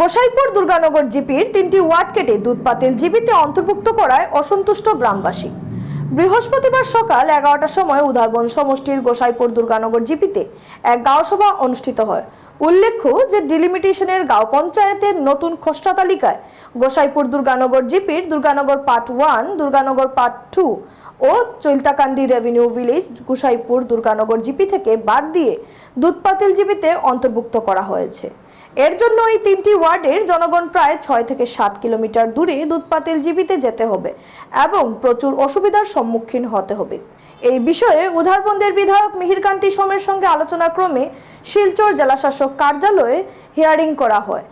গোসাইপুর দুর্গানগর জিপির তিনটি ওয়ার্ড কেটে দুধ পাতিল অন্তর্ভুক্ত করায় অসন্তুষ্ট গ্রামবাসী। বৃহস্পতিবার সকাল এগারোটার সময় উদারবন সমষ্টির গোসাইপুর দুর্গানগর জিপিতে এক গাঁও সভা অনুষ্ঠিত হয়। উল্লেখ্য যে ডিলিমিটেশনের গাঁও পঞ্চায়েতের নতুন খসড়া তালিকায় গোসাইপুর দুর্গানগর জিপির Durganagar part one, Durganagar part two ও Chailtakandi revenue village Gosaipur Durganagar GP থেকে বাদ দিয়ে দুধপাতিল জিপিতে অন্তর্ভুক্ত করা হয়েছে। এর জন্য এই তিনটি ওয়ার্ডের জনগণ প্রায় ছয় থেকে সাত কিলোমিটার দূরে দুধপাতিল জীবিতে যেতে হবে এবং প্রচুর অসুবিধার সম্মুখীন হতে হবে। এই বিষয়ে উধারবন্দের বিধায়ক মিহিরকান্তি সোমের সঙ্গে আলোচনা ক্রমে শিলচর জেলাশাসক কার্যালয়ে হিয়ারিং করা হয়।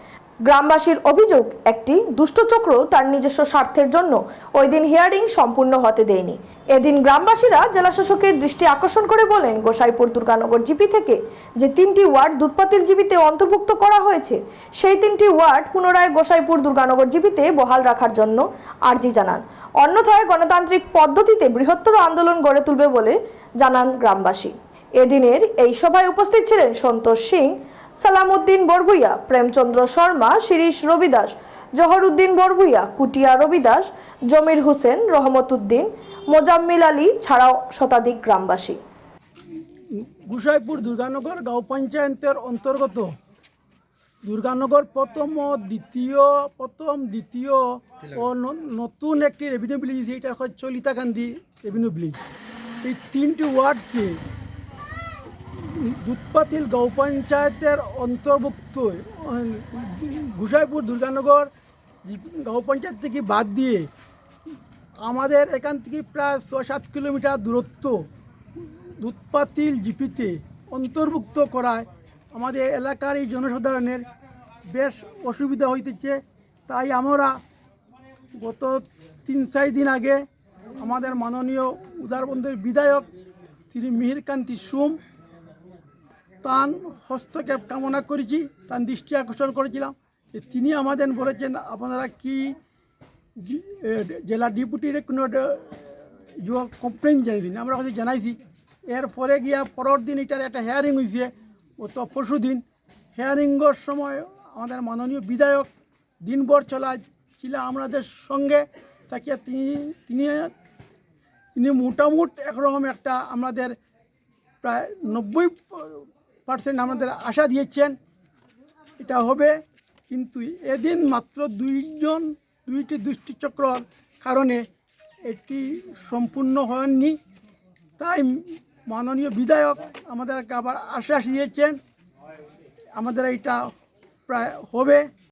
গ্রামবাসীর অভিযোগ, একটি দুষ্টচক্র তার নিজস্ব স্বার্থের জন্য ওই দিন হিয়ারিং সম্পূর্ণ হতে দেয়নি। এদিন গ্রামবাসীরা জেলাশাসকের দৃষ্টি আকর্ষণ করে বলেন, গোসাইপুর দুর্গানগর জিপি থেকে যে তিনটি ওয়ার্ড দুধপাতিল জিপিতে অন্তর্ভুক্ত করা হয়েছে, সেই তিনটি ওয়ার্ড পুনরায় গোসাইপুর দুর্গানগর জিপিতে বহাল রাখার জন্য আর্জি জানান। অন্যথায় গণতান্ত্রিক পদ্ধতিতে বৃহত্তর আন্দোলন গড়ে তুলবে বলে জানান গ্রামবাসী। এদিনের এই সভায় উপস্থিত ছিলেন সন্তোষ সিং সালামউদ্দিন বরভুইয়া, প্রেমচন্দ্র শর্মা, শিরিশ রবিদাস জহরউদ্দিন বরভুইয়া, কুটিয়া রবিদাস, জমির হোসেন রহমত উদ্দিন মোজাম্মিল আলী ছাড়াও শতাধিক গ্রামবাসী। গুসাইপুর দুর্গানগর গাঁও পঞ্চায়েতের অন্তর্গত দুর্গানগর প্রথম দ্বিতীয় প্রথম, দ্বিতীয় ও নতুন একটি রেভিনিউ ভিলেজ এটা চলিতা গান্ধী রেভিনিউ ভিলেজ এই তিনটি ওয়ার্ডকে দুধপাতিল গাঁও পঞ্চায়েতের অন্তর্ভুক্ত গুসাইপুর দুর্গানগর গাঁও পঞ্চায়েত থেকে বাদ দিয়ে আমাদের এখান থেকে প্রায় ছ সাত কিলোমিটার দূরত্ব দুধপাতিল জিপিতে অন্তর্ভুক্ত করায় আমাদের এলাকার এই জনসাধারণের বেশ অসুবিধা হইতেছে। তাই আমরা গত তিন চার দিন আগে আমাদের মাননীয় উদারবন্ধের বিধায়ক শ্রী মিহিরকান্তি সুম তার হস্তক্ষেপ কামনা করেছি তার দৃষ্টি আকর্ষণ করেছিলাম। তিনি আমাদের বলেছেন, আপনারা কি জেলা ডিপুটির কোনো যুব কমপ্লেন জানিয়েছেন? আমরা হয়তো জানাইছি। এর পরে গিয়া পরের দিন এটার একটা হেয়ারিং হয়েছে গত পরশু দিন। হেয়ারিংয়ের সময় আমাদের মাননীয় বিধায়ক দিনভর চলা ছিল আমাদের সঙ্গে। তাকে তিনি তিনি তিনি মোটামুট একরকম একটা আমাদের প্রায় নব্বই পার্সেন্ট আমাদের আশা দিয়েছেন, এটা হবে। কিন্তু এদিন মাত্র দুইজন, দুইটি দুষ্টিচক্রর কারণে এটি সম্পূর্ণ হয়নি। তাই মাননীয় বিধায়ক আমাদেরকে আবার আশ্বাস দিয়েছেন, আমাদের এটা প্রায় হবে।